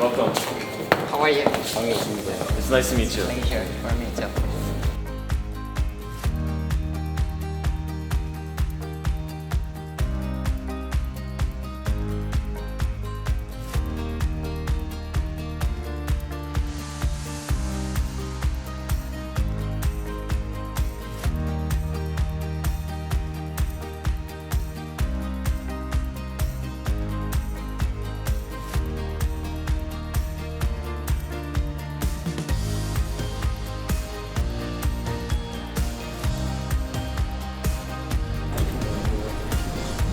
Welcome. How are you? It's nice to meet you. Thank you. For me too.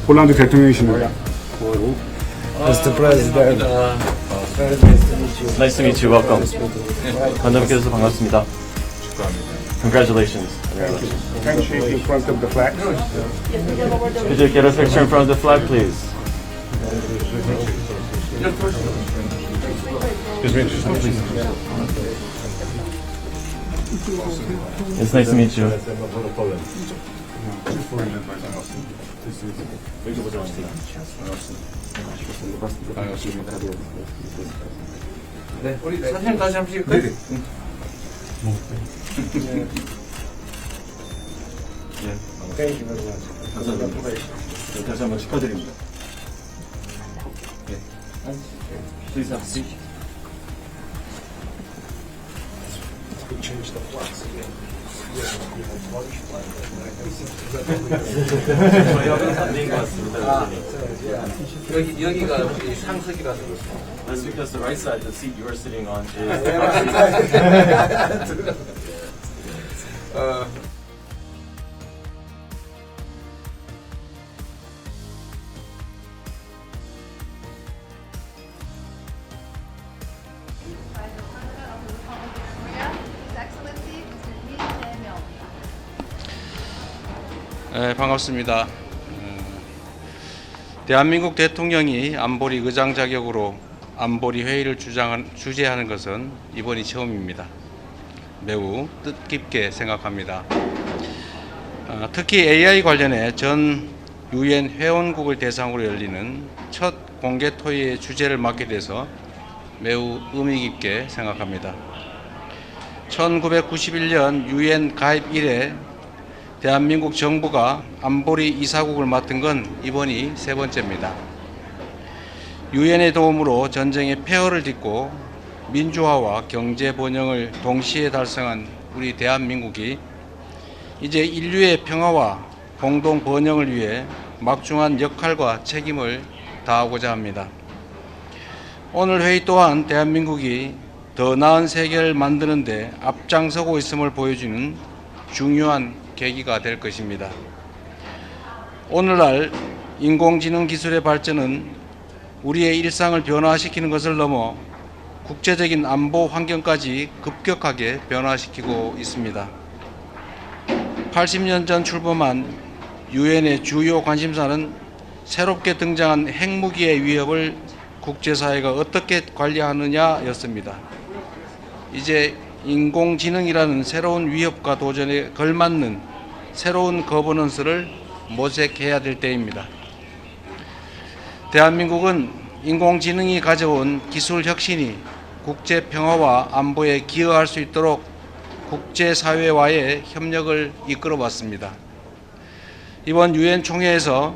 폴란드 대통령이시네요. Mr. President. Nice to meet you. Welcome. 관장님께서 반갑습니다. Congratulations. Can you shake in front of the flag? Could you get a picture in front of the flag, please? It's nice to meet you. 네, 우리 사진 다시 한번 찍을까요? 네. 감사합니다. 네, 다시 한번 축하드립니다. 네. Please have a seat. 여기 여기가 우리 상석이라서 That's because the right side, the seat you are sitting on, is 어, 네, 반갑습니다. 어, 대한민국 대통령이 안보리 의장 자격으로 안보리 회의를 주장한, 주재하는 것은 이번이 처음입니다. 매우 뜻깊게 생각합니다. 어, 특히 AI 관련해 전 유엔 회원국을 대상으로 열리는 첫 공개 토의의 주제를 맡게 돼서 매우 의미 깊게 생각합니다. 1991년 유엔 가입 이래 대한민국 정부가 안보리 이사국을 맡은 건 이번이 세 번째입니다. 유엔의 도움으로 전쟁의 폐허를 딛고 민주화와 경제 번영을 동시에 달성한 우리 대한민국이 이제 인류의 평화와 공동 번영을 위해 막중한 역할과 책임을 다하고자 합니다. 오늘 회의 또한 대한민국이 더 나은 세계를 만드는데 앞장서고 있음을 보여주는 중요한 계기가 될 것입니다. 오늘날 인공지능 기술의 발전은 우리의 일상을 변화시키는 것을 넘어 국제적인 안보 환경까지 급격하게 변화시키고 있습니다. 80년 전 출범한 유엔의 주요 관심사는 새롭게 등장한 핵무기의 위협을 국제사회가 어떻게 관리하느냐였습니다. 이제 인공지능이라는 새로운 위협과 도전에 걸맞는 새로운 거버넌스를 모색해야 될 때입니다. 대한민국은 인공지능이 가져온 기술 혁신이 국제 평화와 안보에 기여할 수 있도록 국제사회와의 협력을 이끌어 왔습니다. 이번 유엔 총회에서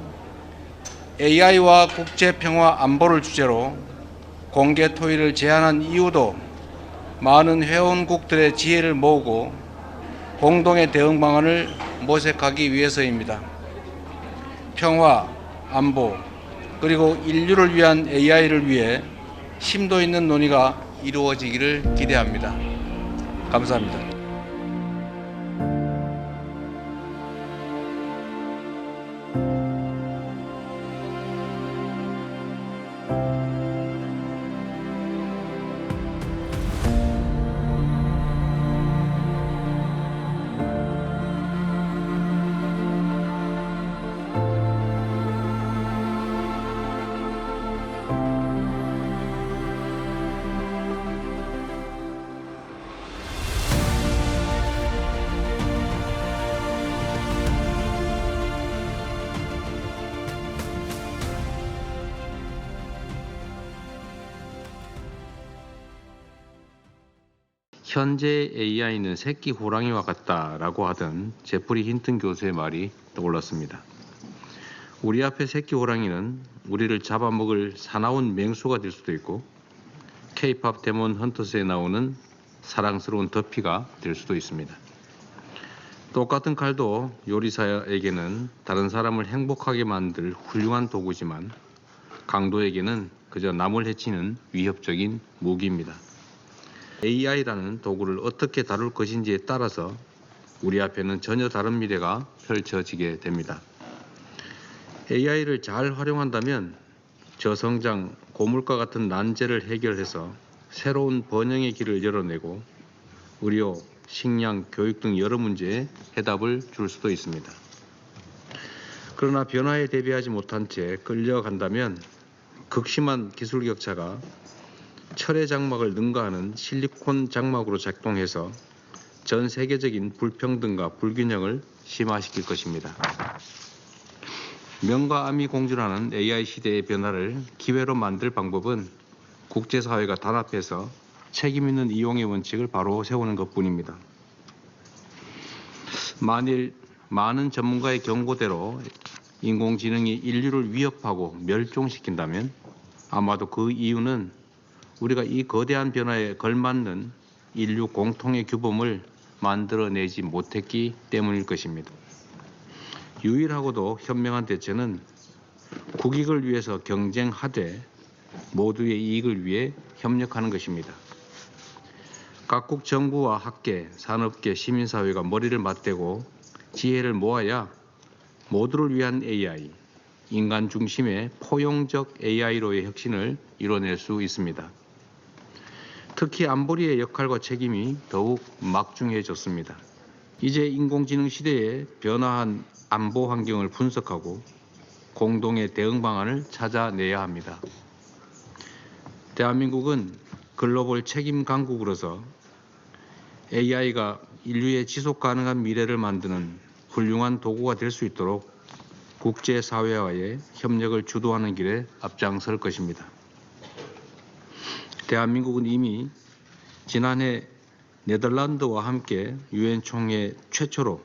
AI와 국제 평화 안보를 주제로 공개 토의를 제안한 이유도 많은 회원국들의 지혜를 모으고 공동의 대응 방안을 모색하기 위해서입니다. 평화, 안보, 그리고 인류를 위한 AI를 위해 심도 있는 논의가 이루어지기를 기대합니다. 감사합니다. 현재 AI는 새끼 호랑이와 같다라고 하던 제프리 힌튼 교수의 말이 떠올랐습니다. 우리 앞에 새끼 호랑이는 우리를 잡아먹을 사나운 맹수가 될 수도 있고 케이팝 데몬 헌터스에 나오는 사랑스러운 더피가 될 수도 있습니다. 똑같은 칼도 요리사에게는 다른 사람을 행복하게 만들 훌륭한 도구지만 강도에게는 그저 남을 해치는 위협적인 무기입니다. AI라는 도구를 어떻게 다룰 것인지에 따라서 우리 앞에는 전혀 다른 미래가 펼쳐지게 됩니다. AI를 잘 활용한다면 저성장, 고물가 같은 난제를 해결해서 새로운 번영의 길을 열어내고 의료, 식량, 교육 등 여러 문제에 해답을 줄 수도 있습니다. 그러나 변화에 대비하지 못한 채 끌려간다면 극심한 기술 격차가 철의 장막을 능가하는 실리콘 장막으로 작동해서 전 세계적인 불평등과 불균형을 심화시킬 것입니다. 명과 암이 공존하는 AI 시대의 변화를 기회로 만들 방법은 국제사회가 단합해서 책임 있는 이용의 원칙을 바로 세우는 것 뿐입니다. 만일 많은 전문가의 경고대로 인공지능이 인류를 위협하고 멸종시킨다면 아마도 그 이유는 우리가 이 거대한 변화에 걸맞는 인류 공통의 규범을 만들어내지 못했기 때문일 것입니다. 유일하고도 현명한 대처는 국익을 위해서 경쟁하되 모두의 이익을 위해 협력하는 것입니다. 각국 정부와 학계, 산업계, 시민사회가 머리를 맞대고 지혜를 모아야 모두를 위한 AI, 인간 중심의 포용적 AI로의 혁신을 이뤄낼 수 있습니다. 특히 안보리의 역할과 책임이 더욱 막중해졌습니다. 이제 인공지능 시대에 변화한 안보 환경을 분석하고 공동의 대응 방안을 찾아내야 합니다. 대한민국은 글로벌 책임 강국으로서 AI가 인류의 지속 가능한 미래를 만드는 훌륭한 도구가 될 수 있도록 국제사회와의 협력을 주도하는 길에 앞장설 것입니다. 대한민국은 이미 지난해 네덜란드와 함께 유엔 총회 최초로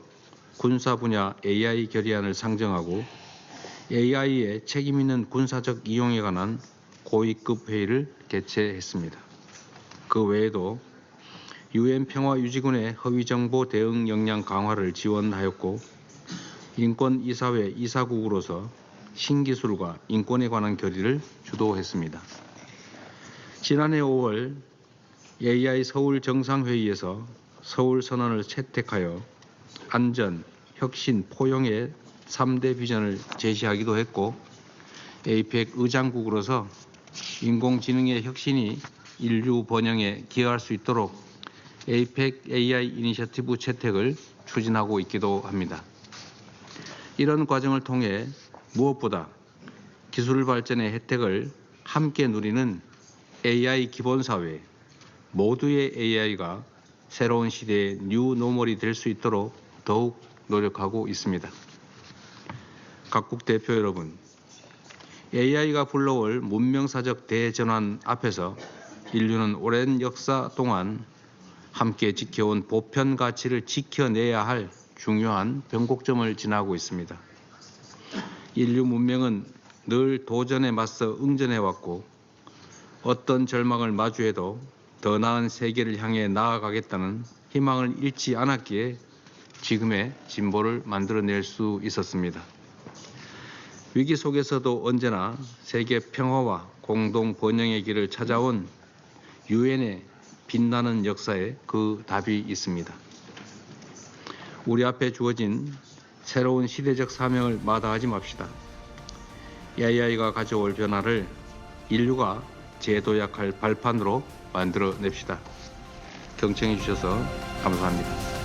군사 분야 AI 결의안을 상정하고 AI의 책임 있는 군사적 이용에 관한 고위급 회의를 개최했습니다. 그 외에도 유엔 평화 유지군의 허위 정보 대응 역량 강화를 지원하였고 인권 이사회 이사국으로서 신기술과 인권에 관한 결의를 주도했습니다. 지난해 5월 AI 서울 정상회의에서 서울 선언을 채택하여 안전, 혁신, 포용의 3대 비전을 제시하기도 했고 APEC 의장국으로서 인공지능의 혁신이 인류 번영에 기여할 수 있도록 APEC AI 이니셔티브 채택을 추진하고 있기도 합니다. 이런 과정을 통해 무엇보다 기술 발전의 혜택을 함께 누리는 AI 기본 사회, 모두의 AI가 새로운 시대의 뉴 노멀이 될 수 있도록 더욱 노력하고 있습니다. 각국 대표 여러분, AI가 불러올 문명사적 대전환 앞에서 인류는 오랜 역사 동안 함께 지켜온 보편 가치를 지켜내야 할 중요한 변곡점을 지나고 있습니다. 인류 문명은 늘 도전에 맞서 응전해왔고 어떤 절망을 마주해도 더 나은 세계를 향해 나아가겠다는 희망을 잃지 않았기에 지금의 진보를 만들어낼 수 있었습니다. 위기 속에서도 언제나 세계 평화와 공동 번영의 길을 찾아온 유엔의 빛나는 역사에 그 답이 있습니다. 우리 앞에 주어진 새로운 시대적 사명을 마다하지 맙시다. AI가 가져올 변화를 인류가 제도약할 발판으로 만들어냅시다. 경청해 주셔서 감사합니다.